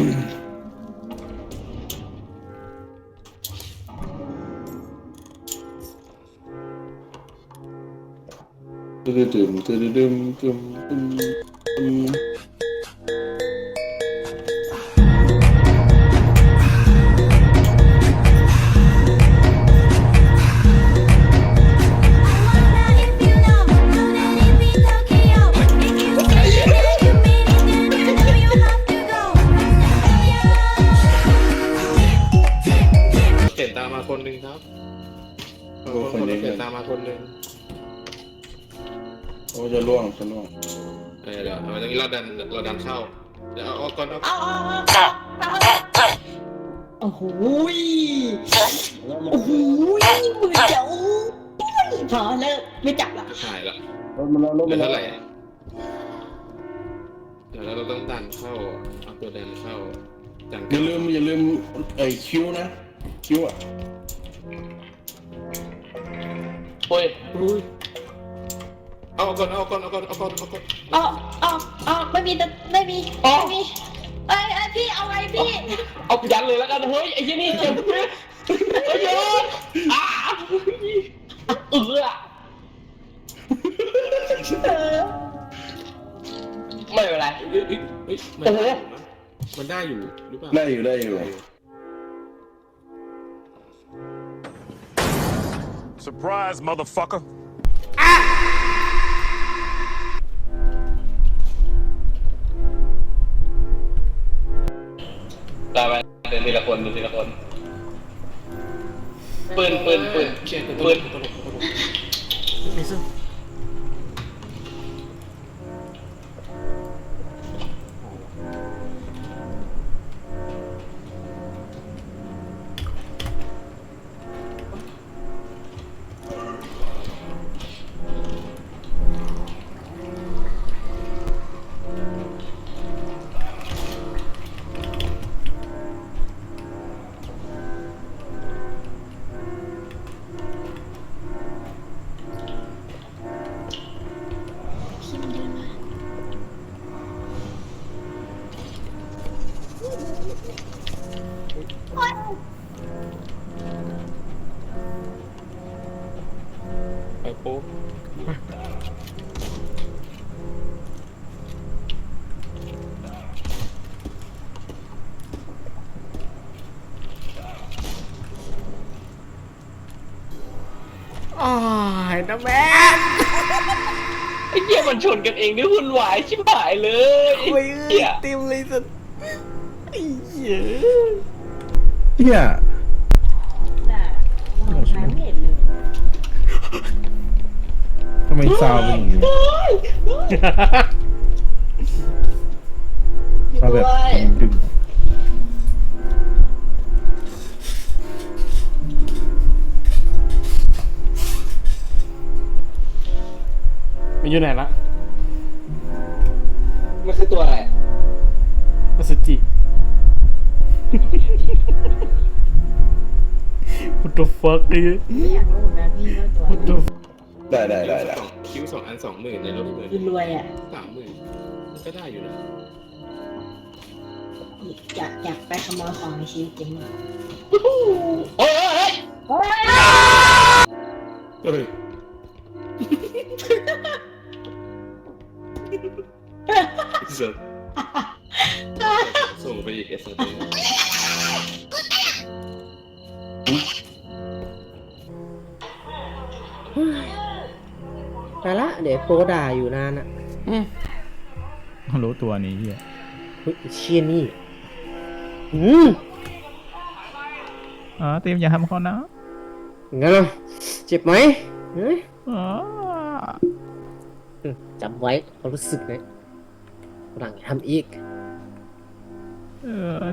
ตึมตึมตึ มตึมตึมตึมตึมเขียนตามมาคนหนึ่งครับโอ้คนนี้เขียนตามมาคนหนึ่งโอ้จะล่วงจะล่วงเออเดี๋ยวเอาตรงนี้เราดันเราดันเข้าเดี๋ยวเอาเอาก่อนเอาเอาเอาเอาโอ้โหยโอ้โหยมือเจ๋วพอเลิกไม่จับละจะถ่ายละรถมันแล้วรถเหลืมัอนแล้เท่าวไหร่อะเดี๋ยวเราต้องดันเข้าเอาตัวดันเข้าดันอย่าลืมอย่าลืมไอ้คิ้วนะ คิ้วอะโอ้ยอุ้ยเอาก่อนเอาก่อนเอาก่อนเอาก่อนเอาก่อนอ๋ออ๋ออ๋อไม่มีไม่มีไม่มีเอ้ยเอ้ยพี่เอาไงพี่เอายันเลยแล้วกันเฮ้ยไอ้ยี่นี่เจ็บเฮ้ยไอ้ยนอ้าเออเออไม่เป็นไรเอ้ยเอ้ยเอ้ยมันได้อยู่นะมันได้อยู่หรือเปล่าได้อยู่ได้อยู่ Surprise, motherfucker. ตายไปเดินทีละคนเดินทีละคนปืนปืนปืนเขียนตลปืกนต ไปปุ๊บอ๋อยนะแม่ไอ้เหี้ยมันชนกันเองนี่วุ่นวายชิบหายเลยคุยเหี้ย เต็มเลยสัสไอ้เหี้ย เฮียน่ะมองหาไม่เห็นเลยทำไมซาวเป็นอย่างนี้ ซาวแบบดึงมันอยู่ไหนละมันคือตัวอะไรอสุจิ What the fuck ไอ้ไม่อยากรู้เหมือนกันพี่ว่าตัว What the ได้ได้ได้ได้สองคิ้วสองอันสองหมื่นในรถเลยคือรวยอะสามหมื่นมันก็ได้อยู่นะอยากอยากไปขโมยของในชีวิตจริงอะโอ้ยเฮ้ยโอ้ยเฮ้ยเสิร์ฟส่งไปอีกเอสเอ็มไปละ เดี๋ยวโปรด่าอยู่นานอะรู้ตัวนี้เฮียเฮ้ยเชียนี่อืมอ๋อเตรียมอย่าทำเขานะงั้นเหรอเจ็บไหมเฮ้ยอ๋ออืมจำไว้ความรู้สึกนะหลังอย่าทำอีก เออ